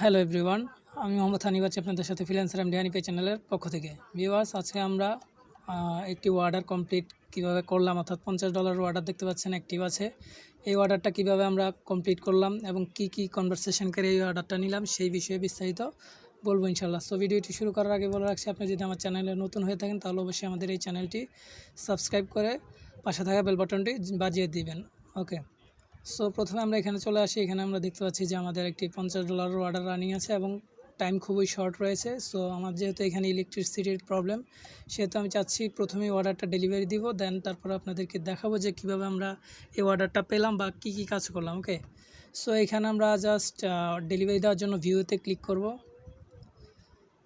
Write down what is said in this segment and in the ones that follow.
Hello everyone আমি মোহাম্মদ হানিফ আছি আপনাদের সাথে ফ্রিল্যান্সার এম ডিহানি পে চ্যানেলের পক্ষ থেকে। ভিউয়ার্স আজকে আমরা একটি অর্ডার কমপ্লিট কীভাবে করলাম, অর্থাৎ পঞ্চাশ ডলার অর্ডার দেখতে পাচ্ছেন অ্যাক্টিভ আছে। এই অর্ডারটা কীভাবে আমরা কমপ্লিট করলাম এবং কি কি কনভারসেশন করে এই অর্ডারটা নিলাম, সেই বিষয়ে বিস্তারিত বলব ইনশাল্লাহ সো ভিডিওটি শুরু করার আগে বলে রাখছি, আপনি যদি আমার চ্যানেলে নতুন হয়ে থাকেন, তাহলে অবশ্যই আমাদের এই চ্যানেলটি সাবস্ক্রাইব করে পাশে থাকা বেল বাটনটি বাজিয়ে দিবেন। ওকে সো প্রথমে আমরা এখানে চলে আসি। এখানে আমরা দেখতে পাচ্ছি যে আমাদের একটি পঞ্চাশ ডলারের অর্ডার রানিং আছে এবং টাইম খুবই শর্ট রয়েছে। সো আমার যেহেতু এখানে ইলেকট্রিসিটির প্রবলেম সেহেতু আমি চাচ্ছি প্রথমেই অর্ডারটা ডেলিভারি দিব দেন তারপর আপনাদেরকে দেখাবো যে কীভাবে আমরা এই অর্ডারটা পেলাম বা কি কি কাজ করলাম ওকে সো এখানে আমরা জাস্ট ডেলিভারি দেওয়ার জন্য ভিউতে ক্লিক করব।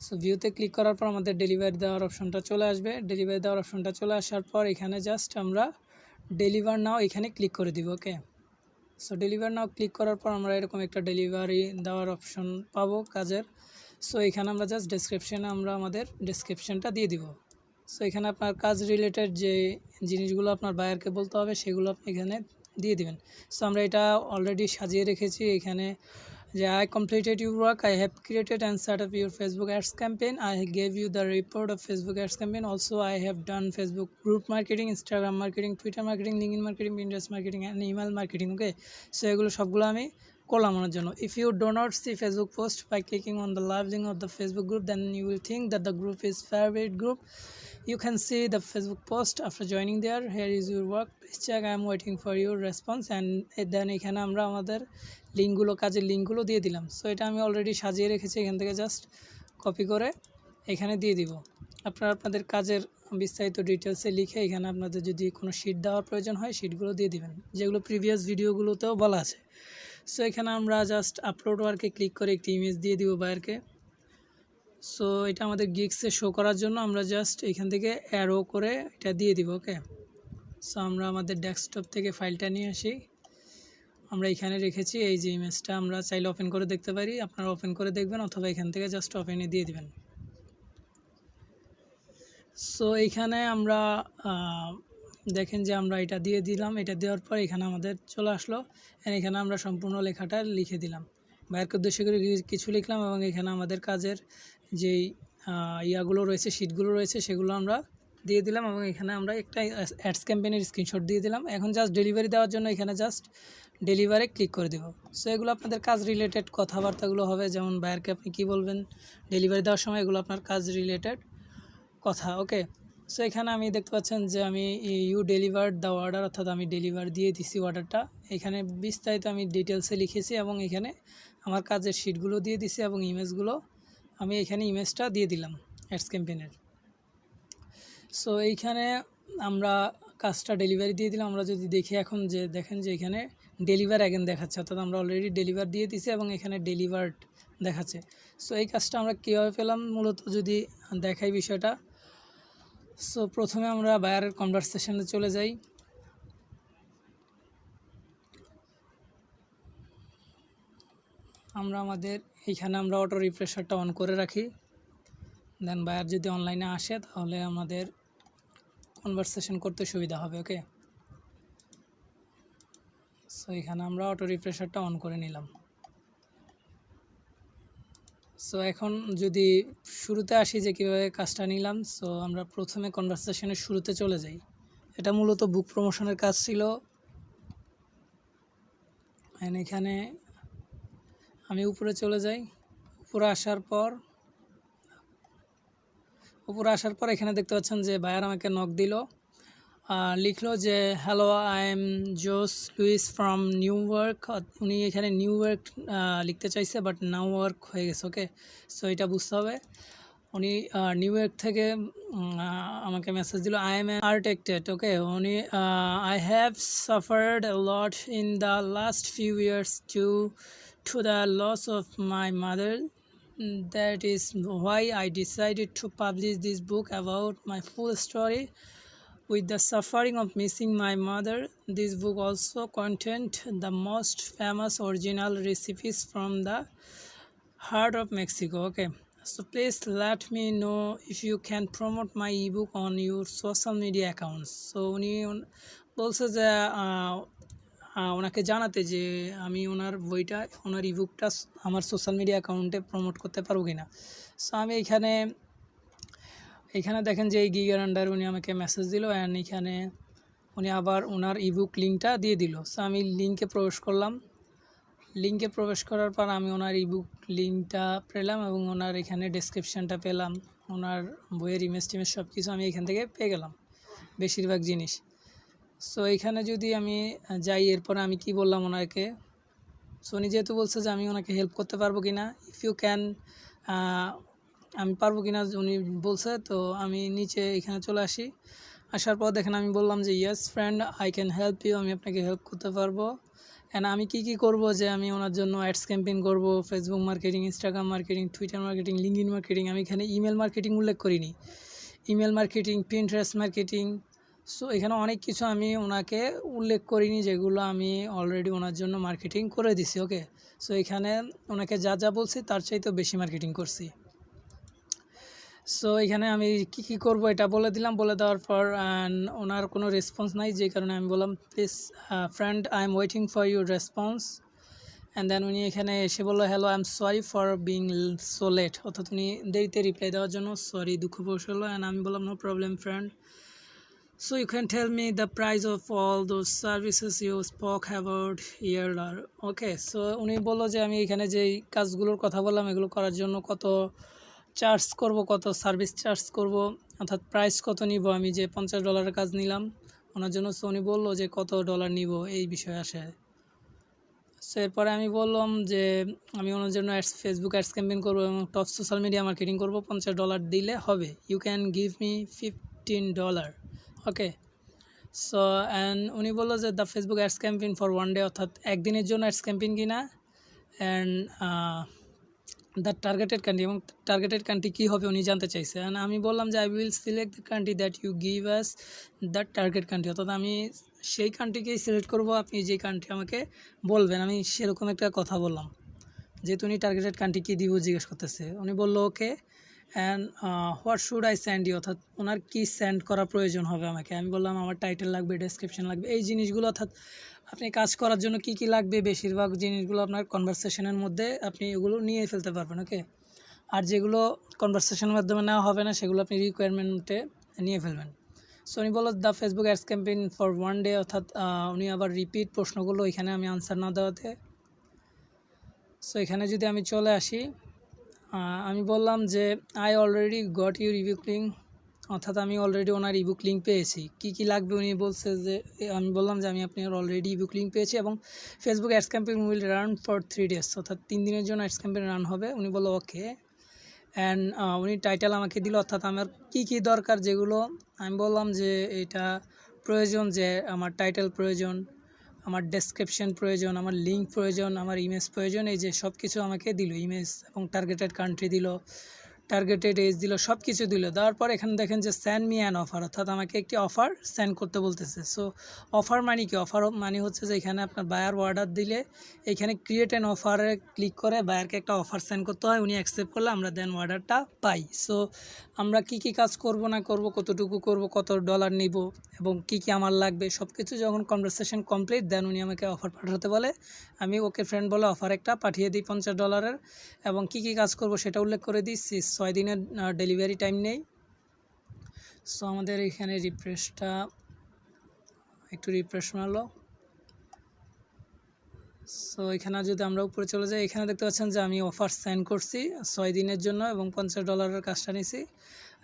সো ভিউতে ক্লিক করার পর আমাদের ডেলিভারি দেওয়ার অপশনটা চলে আসবে। ডেলিভারি দেওয়ার অপশনটা চলে আসার পর এখানে জাস্ট আমরা ডেলিভার নাও এখানে ক্লিক করে দিব okay so deliver now click করার পর আমরা এরকম একটা ডেলিভারি দেওয়ার অপশন পাবো কাজের। সো এখানে আমরা জাস্ট ডেসক্রিপশানে আমরা আমাদের ডেসক্রিপশানটা দিয়ে দিব। সো এখানে আপনার কাজ রিলেটেড যে জিনিসগুলো আপনার বায়ারকে বলতে হবে, সেগুলো আপনি এখানে দিয়ে দিবেন। সো আমরা এটা অলরেডি সাজিয়ে রেখেছি। এখানে যে I completed your work I have created and set up your Facebook ads campaign I gave you the report of Facebook ads campaign also I have done Facebook group marketing Instagram marketing Twitter marketing link marketing industry marketing and email marketing okay so এগুলো সবগুলো আমি করলাম আমার জন্য। If you do not see Facebook post by clicking on the love link of the Facebook group then you will think that the group is favourite group You can see the Facebook post after joining there. Here is your work. Please check. I am waiting for your response. And then এখানে আমরা আমাদের লিঙ্কগুলো, কাজের লিঙ্কগুলো দিয়ে দিলাম so এটা আমি অলরেডি সাজিয়ে রেখেছি এখান থেকে জাস্ট কপি করে এখানে দিয়ে দিব আপনারা আপনাদের কাজের বিস্তারিত ডিটেলসে লিখে এখানে আপনাদের যদি কোনো শিট দেওয়ার প্রয়োজন হয় শিটগুলো দিয়ে দিবেন, যেগুলো প্রিভিয়াস ভিডিওগুলোতেও বলা আছে সো এখানে আমরা জাস্ট আপলোড ওয়ার্কে ক্লিক করে একটি ইমেজ দিয়ে দিব বায়ারকে সো এটা আমাদের গিক্সে শো করার জন্য আমরা জাস্ট এখান থেকে অ্যারো করে এটা দিয়ে দিব ওকে সো আমরা আমাদের ডেস্কটপ থেকে ফাইলটা নিয়ে আসি। আমরা এখানে রেখেছি এই যে ইমেজটা আমরা চাইলে ওপেন করে দেখতে পারি। আপনারা ওপেন করে দেখবেন অথবা এখান থেকে জাস্ট ওপেনে দিয়ে দিবেন। সো এইখানে আমরা দেখেন যে আমরা এটা দিয়ে দিলাম। এটা দেওয়ার পর এখানে আমাদের চলে আসলো। এখানে আমরা সম্পূর্ণ লেখাটা লিখে দিলাম। বাইরকে উদ্দেশ্য করে কিছু লিখলাম এবং এখানে আমাদের কাজের যেই ইয়াগুলো রয়েছে, শিটগুলো রয়েছে, সেগুলো আমরা দিয়ে দিলাম এবং এখানে আমরা একটা অ্যাডস ক্যাম্পেইনের স্ক্রিনশট দিয়ে দিলাম। এখন জাস্ট ডেলিভারি দেওয়ার জন্য এখানে জাস্ট ডেলিভারে ক্লিক করে দেবো। সো এগুলো আপনাদের কাজ রিলেটেড কথাবার্তাগুলো হবে, যেমন বায়ারকে আপনি কি বলবেন ডেলিভারি দেওয়ার সময় এগুলো আপনার কাজ রিলেটেড কথা ওকে সো এখানে আমি দেখতে পাচ্ছেন যে আমি ইউ ডেলিভার্ড দ্য অর্ডার অর্থাৎ আমি ডেলিভার দিয়ে দিছি অর্ডারটা এখানে বিস্তারিত আমি ডিটেলসে লিখেছি এবং এখানে আমার কাজের শিটগুলো দিয়ে দিছি এবং ইমেজগুলো আমি এখানে ইমেজটা দিয়ে দিলাম অ্যাডস ক্যাম্পেনের সো এইখানে আমরা কাজটা ডেলিভারি দিয়ে দিলাম। আমরা যদি দেখি এখন যে, দেখেন যে এখানে ডেলিভার অ্যাগেন দেখাচ্ছে, অর্থাৎ আমরা অলরেডি ডেলিভার দিয়ে দিছি এবং এখানে ডেলিভার্ড দেখাচ্ছে। সো এই কাজটা আমরা কীভাবে পেলাম? মূলত যদি দেখাই বিষয়টা। সো প্রথমে আমরা বায়ারের কনভারসেশনে চলে যাই। আমরা আমাদের, এইখানে আমরা অটো রিফ্রেশারটা অন করে রাখি। দেন বায়ার যদি অনলাইনে আসে, তাহলে আমাদের কনভারসেশন করতে সুবিধা হবে ওকে সো এখানে আমরা অটো রিফ্রেশারটা অন করে নিলাম। সো এখন যদি শুরুতে আসি যে কীভাবে কাজটা নিলাম সো আমরা প্রথমে কনভারসেশনের শুরুতে চলে যাই। এটা মূলত বুক প্রমোশনের কাজ ছিল। এখানে আমি উপরে চলে যাই। উপরে আসার পর, উপরে আসার পর এখানে দেখতে পাচ্ছেন যে বায়ার আমাকে নক দিল। লিখলো যে hello I am Jose Luis from New York উনি এখানে নিউ ওয়ার্ক লিখতে চাইছে বাট নাও ওয়ার্ক হয়ে গেছে ওকে সো এটা বুঝতে হবে। উনি নিউ ইয়র্ক থেকে আমাকে মেসেজ দিল আই এম আর্টেক্টেড ওকে উনি I have suffered lot in the last few years to to the loss of my mother that is why I decided to publish this book about my full story with the suffering of missing my mother. This book also contained the most famous original recipes from the heart of Mexico. Okay, so please let me know if you can promote my ebook on your social media accounts. So উনি বলছে যে ওনাকে জানাতে যে আমি ওনার বইটা, ওনার ইবুকটা আমার সোশ্যাল মিডিয়া অ্যাকাউন্টে প্রমোট করতে পারব কি না সো আমি এখানে এখানে দেখেন যে এই গিগার আন্ডার উনি আমাকে মেসেজ দিল অ্যান্ড এখানে উনি আবার ওনার ইবুক লিঙ্কটা দিয়ে দিল। সো আমি লিঙ্কে প্রবেশ করলাম। লিঙ্কে প্রবেশ করার পর আমি ওনার ইবুক লিঙ্কটা পেলাম এবং ওনার এখানে ডেসক্রিপশানটা পেলাম। ওনার বইয়ের ইমেজ টিমেজ সব কিছু আমি এখান থেকে পেয়ে গেলাম, বেশিরভাগ জিনিস। সো এখানে যদি আমি যাই, এরপরে আমি কি বললাম ওনাকে? সো উনি যেহেতু বলছে যে আমি ওনাকে হেল্প করতে পারব কি না ইফ ইউ ক্যান আমি পারব কি না উনি বলছে, তো আমি নিচে এখানে চলে আসি। আসার পর দেখেন আমি বললাম যে yes friend I can help you আমি আপনাকে হেল্প করতে পারব। অ্যান্ড আমি কি কি করব যে আমি ওনার জন্য অ্যাডস ক্যাম্পেইন করব Facebook marketing Instagram marketing Twitter marketing LinkedIn marketing আমি এখানে ইমেল মার্কেটিং উল্লেখ করিনি। Email marketing Pinterest marketing so এখানে অনেক কিছু আমি ওনাকে উল্লেখ করিনি যেগুলো আমি অলরেডি ওনার জন্য মার্কেটিং করে দিছি ওকে সো এখানে ওনাকে যা যা বলছি তার চাইতেও বেশি মার্কেটিং করছি। সো এখানে আমি কি কি করব এটা বলে দিলাম। বলে দেওয়ার পর ওনার কোনো রেসপন্স নাই যে কারণে আমি বললাম please friend I am waiting for your response and then উনি এখানে এসে বলল hello I am sorry for being so late অর্থাৎ উনি দেরিতে রিপ্লাই দেওয়ার জন্য সরি দুঃখ প্রকাশ হলো অ্যান্ড আমি বললাম no problem friend So you can tell me the price of all those services you spoke about earlier. Okay, so উনি বলল যে আমি এখানে যেই কাজগুলোর কথা বললাম এগুলো করার জন্য কত চার্জ করব কত? সার্ভিস চার্জ করব। অর্থাৎ প্রাইস কত নিব? আমি যে পঞ্চাশ ডলারের কাজ নিলাম, ওনার জন্য সো উনি বলল যে কত ডলার নিব? এই বিষয়ে আসে। সো এরপরে আমি বললাম যে আমি ওনার জন্য অ্যাডস ফেসবুক অ্যাডস ক্যাম্পেইন করব এবং টপ সোশ্যাল মিডিয়া মার্কেটিং করব। পঞ্চাশ ডলার দিলে হবে। You can give me fifteen dollar okay so and উনি বলল যে the Facebook ads campaign for one day অর্থাৎ একদিনের জন্য অ্যাডস ক্যাম্পেইন কিনা? অ্যান্ড দ্য টার্গেটেড কান্ট্রি এবং টার্গেটেড কান্ট্রি কী হবে উনি জানতে চাইছে। অ্যান্ড আমি বললাম যে I will select the country that you give us the target country অর্থাৎ আমি সেই কান্ট্রিকেই সিলেক্ট করব, আপনি যে কান্ট্রি আমাকে বলবেন। আমি সেরকম একটা কথা বললাম, যেহেতু উনি টার্গেটেড কান্ট্রি কী দিব জিজ্ঞেস করতেছে। উনি বলল okay and what should I send you অর্থাৎ ওনার কী সেন্ড করা প্রয়োজন হবে আমাকে? আমি বললাম, আমার টাইটেল লাগবে ডেসক্রিপশন লাগবে। এই জিনিসগুলো, অর্থাৎ আপনি কাজ করার জন্য কি কি লাগবে? বেশিরভাগ জিনিসগুলো আপনার কনভারসেশনের মধ্যে আপনি এগুলো নিয়ে ফেলতে পারবেন ওকে আর যেগুলো কনভারসেশনের মাধ্যমে নেওয়া হবে না, সেগুলো আপনি রিকোয়ারমেন্টে নিয়ে ফেলবেন। সো উনি বলল the Facebook ads campaign for one day অর্থাৎ উনি আবার রিপিট প্রশ্নগুলো এখানে আমি আনসার না দেওয়াতে। সো এখানে যদি আমি চলে আসি আমি বললাম যে I already got your ebook link অর্থাৎ আমি অলরেডি ওনার ইবুক লিঙ্ক পেয়েছি। কি কি লাগবে উনি বলছে যে, আমি বললাম যে, আমি আপনার অলরেডি ইবুক লিঙ্ক পেয়েছি এবং Facebook ads campaign will run for three days অর্থাৎ তিন দিনের জন্য অ্যাডস ক্যাম্পেইন রান হবে। উনি বলল ওকে অ্যান্ড উনি টাইটেল আমাকে দিল, অর্থাৎ আমার কি কি দরকার যেগুলো, আমি বললাম যে, এটা প্রয়োজন যে, আমার টাইটেল প্রয়োজন। আমার ডেসক্রিপশন প্রয়োজন, আমার লিঙ্ক প্রয়োজন, আমার ইমেজ প্রয়োজন, এই যে সব কিছু আমাকে দিল ইমেজ এবং টার্গেটেড কান্ট্রি দিল। টার্গেটেড এজ দিল সব কিছু দিল। দেওয়ার পর এখানে দেখেন যে স্যান্ড মি অ্যান অফার অর্থাৎ আমাকে একটি অফার স্যান্ড করতে বলতেছে। সো অফার মানে কি? অফার মানে হচ্ছে যে এখানে আপনার বায়ার অর্ডার দিলে এখানে ক্রিয়েট অ্যান অফারে ক্লিক করে বায়ারকে একটা অফার সেন্ড করতে হয়, উনি অ্যাকসেপ্ট করলে আমরা দেন অর্ডারটা পাই। সো আমরা কি কি কাজ করব না করব, কতটুকু করব, কত ডলার নিব এবং কি কি আমার লাগবে সব কিছু যখন কনভারসেশন কমপ্লিট দেন উনি আমাকে অফার পাঠাতে বলে। আমি ওকে ফ্রেন্ড বলে অফার একটা পাঠিয়ে দিই পঞ্চাশ ডলারের এবং কি কি কাজ করব সেটা উল্লেখ করে দিই ছয় দিনের ডেলিভারি টাইম নেই। সো আমাদের এখানে রিফ্রেশটা একটু রিফ্রেশ মারলো। সো এখানে যদি আমরা উপরে চলে যাই, এখানে দেখতে পাচ্ছেন যে আমি অফার সেন্ড করছি ছয় দিনের জন্য এবং পঞ্চাশ ডলারের কাজটা নিছি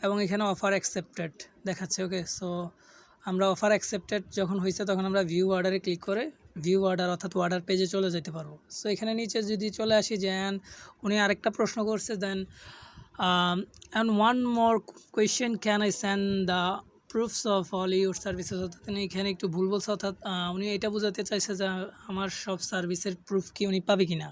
এবং এখানে অফার অ্যাকসেপ্টেড দেখাচ্ছে ওকে সো আমরা অফার অ্যাকসেপ্টেড যখন হয়েছে তখন আমরা ভিউ অর্ডারে ক্লিক করে ভিউ অর্ডার অর্থাৎ অর্ডার পেজে চলে যেতে পারব। সো এখানে নিচে যদি চলে আসি and উনি আরেকটা প্রশ্ন করছে then and one more question can I send the proofs of all services অর্থাৎ উনি এখানে একটু ভুল বলছে, অর্থাৎ উনি এটা বোঝাতে চাইছে যে আমার সব সার্ভিসের প্রুফ কি উনি পাবে কি না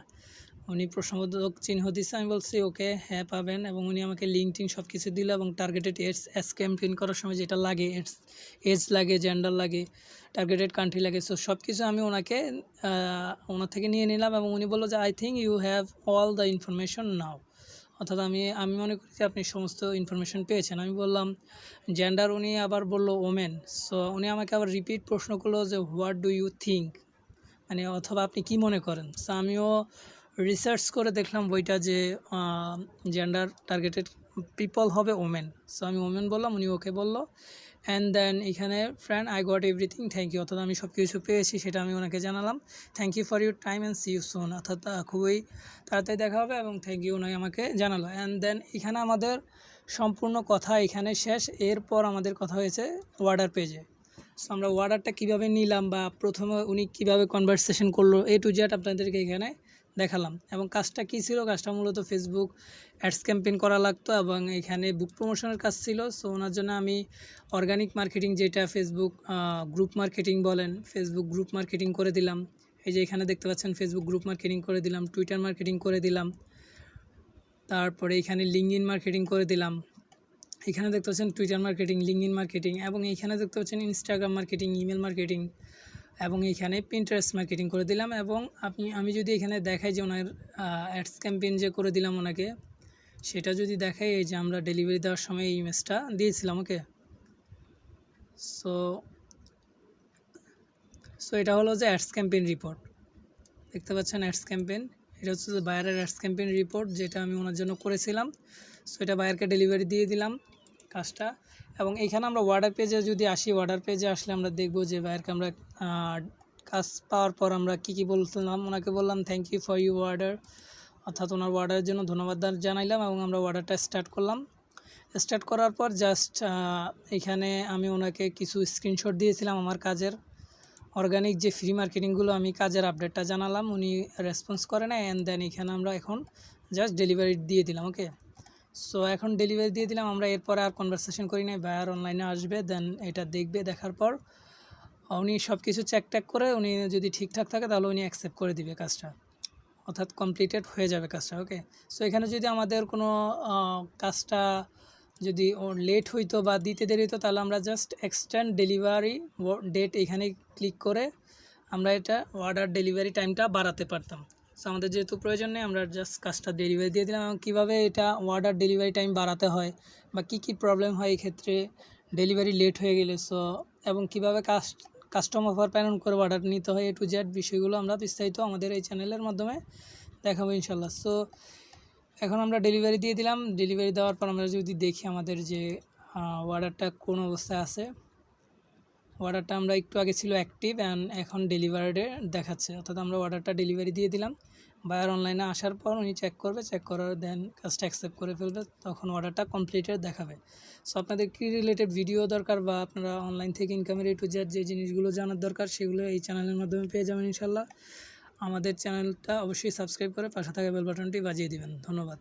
উনি প্রশ্নবোধক চিহ্ন দিচ্ছে আমি বলছি, ওকে হ্যাঁ পাবেন। এবং উনি আমাকে লিঙ্ক টিঙ্ক সব কিছু দিল এবং টার্গেটেড এডস এস ক্যাম্পেইন করার সময় যেটা লাগে এডস এজ লাগে জেন্ডার লাগে টার্গেটেড কান্ট্রি লাগে সো সব কিছু আমি ওনাকে ওনার থেকে নিয়ে নিলাম এবং উনি বলল যে I think you have all the information now অর্থাৎ আমি আমি মনে করি যে আপনি সমস্ত ইনফরমেশন পেয়েছেন। আমি বললাম জেন্ডার উনি আবার বলল ওমেন সো উনি আমাকে আবার রিপিট প্রশ্ন করল যে হোয়াট ডু ইউ থিঙ্ক মানে অথবা আপনি কি মনে করেন? সো আমিও রিসার্চ করে দেখলাম বইটা যে জেন্ডার টার্গেটেড পিপল হবে ওমেন সো আমি ওমেন বললাম, উনি ওকে বলল অ্যান্ড দেন এখানে friend I got everything thank you অর্থাৎ আমি সব কিছু পেয়েছি, সেটা আমি ওনাকে জানালাম। Thank you for your time and see you soon অর্থাৎ খুবই তাড়াতাড়ি দেখা হবে এবং থ্যাংক ইউ উনি আমাকে জানালো। অ্যান্ড দেন এখানে আমাদের সম্পূর্ণ কথা এখানে শেষ। এরপর আমাদের কথা হয়েছে ওয়ার্ডার পেজে সো আমরা ওয়ার্ডারটা কীভাবে নিলাম বা প্রথমে উনি কীভাবে কনভারসেশন করল এ টু জেড আপনাদেরকে এখানে দেখালাম। এবং কাজটা কী ছিল? কাজটা মূলত ফেসবুক অ্যাডস ক্যাম্পেইন করা লাগতো এবং এখানে বুক প্রমোশনের কাজ ছিল। সো ওনার জন্য আমি অর্গানিক মার্কেটিং যেটা ফেসবুক গ্রুপ মার্কেটিং বলেন ফেসবুক গ্রুপ মার্কেটিং করে দিলাম। এই যে এখানে দেখতে পাচ্ছেন ফেসবুক গ্রুপ মার্কেটিং করে দিলাম টুইটার মার্কেটিং করে দিলাম। তারপরে এখানে লিঙ্কইন মার্কেটিং করে দিলাম। এখানে দেখতে পাচ্ছেন টুইটার মার্কেটিং লিঙ্কইন মার্কেটিং এবং এইখানে দেখতে পাচ্ছেন ইনস্টাগ্রাম মার্কেটিং ইমেল মার্কেটিং এবং এইখানে প্রিন্টারেস্ট মার্কেটিং করে দিলাম এবং আপনি, আমি যদি এখানে দেখাই যে ওনার অ্যাডস ক্যাম্পেইন যে করে দিলাম ওনাকে, সেটা যদি দেখাই, এই যে আমরা ডেলিভারি দেওয়ার সময় এই ইমেজটা দিয়েছিলাম ওকে সো সো এটা হলো যে অ্যাডস ক্যাম্পেইন রিপোর্ট দেখতে পাচ্ছেন অ্যাডস ক্যাম্পেইন এটা হচ্ছে যে বায়ারের অ্যাডস ক্যাম্পেইন রিপোর্ট যেটা আমি ওনার জন্য করেছিলাম। সো এটা বায়ারকে ডেলিভারি দিয়ে দিলাম কাজটা। এবং এখানে আমরা অর্ডার পেজে যদি আসি অর্ডার পেজে আসলে আমরা দেখব যে বায়ারকে আমরা কাজ পাওয়ার পর আমরা কী কী বলছিলাম, ওনাকে বললাম thank you for you order অর্থাৎ ওনার অর্ডারের জন্য ধন্যবাদ জানাইলাম এবং আমরা অর্ডারটা স্টার্ট করলাম। স্টার্ট করার পর জাস্ট এখানে আমি ওনাকে কিছু স্ক্রিনশট দিয়েছিলাম আমার কাজের। অর্গানিক যে ফ্রি মার্কেটিংগুলো আমি কাজের আপডেটটা জানালাম, উনি রেসপন্স করে না অ্যান্ড দেন এখানে আমরা এখন জাস্ট ডেলিভারি দিয়ে দিলাম ওকে সো এখন ডেলিভারি দিয়ে দিলাম, আমরা এরপরে আর কনভারসেশন করি নাই বায়ার অনলাইনে আসবে দেন এটা দেখবে, দেখার পর, উনি সব কিছু চেক ট্যাক করে, উনি যদি ঠিকঠাক থাকে, তাহলে উনি অ্যাকসেপ্ট করে দিবে কাজটা। অর্থাৎ কমপ্লিটেড হয়ে যাবে কাজটা ওকে সো এখানে যদি আমাদের কোনো কাজটা যদি লেট হইতো বা দিতে দেরি হতো তাহলে আমরা জাস্ট এক্সটেন্ড ডেলিভারি ডেট এখানে ক্লিক করে, আমরা এটা অর্ডার ডেলিভারি টাইমটা বাড়াতে পারতাম। সো আমাদের যেহেতু প্রয়োজন নেই, আমরা জাস্ট কাজটা ডেলিভারি দিয়ে দিলাম। এবং কীভাবে এটা অর্ডার ডেলিভারি টাইম বাড়াতে হয় বা কী কী প্রবলেম হয় এই ক্ষেত্রে ডেলিভারি লেট হয়ে গেলে সো এবং কীভাবে কাস্ট কাস্টম অফার প্যারন করে অর্ডার নিতে হয় এ টু জেড বিষয়গুলো আমরা বিস্তারিত আমাদের এই চ্যানেলের মাধ্যমে দেখাবো ইনশাল্লাহ সো এখন আমরা ডেলিভারি দিয়ে দিলাম। ডেলিভারি দেওয়ার পর আমরা যদি দেখি আমাদের যে অর্ডারটা কোন অবস্থায় আছে। অর্ডারটা আমরা একটু আগে ছিল অ্যাক্টিভ অ্যান্ড এখন ডেলিভারিডে দেখাচ্ছে। অর্থাৎ আমরা অর্ডারটা ডেলিভারি দিয়ে দিলাম। বায়ার অনলাইনে আসার পর উনি চেক করবে চেক করার দেন কাজটা অ্যাকসেপ্ট করে ফেলবে, তখন অর্ডারটা কমপ্লিটেড দেখাবে। সো আপনাদের কী রিলেটেড ভিডিও দরকার বা আপনারা অনলাইন থেকে ইনকামের এ টু জেড যে জিনিসগুলো জানার দরকার, সেগুলো এই চ্যানেলের মাধ্যমে পেয়ে যাবেন ইনশাল্লাহ আমাদের চ্যানেলটা অবশ্যই সাবস্ক্রাইব করে পাশে থাকা বেল বাটনটি বাজিয়ে দিবেন। ধন্যবাদ।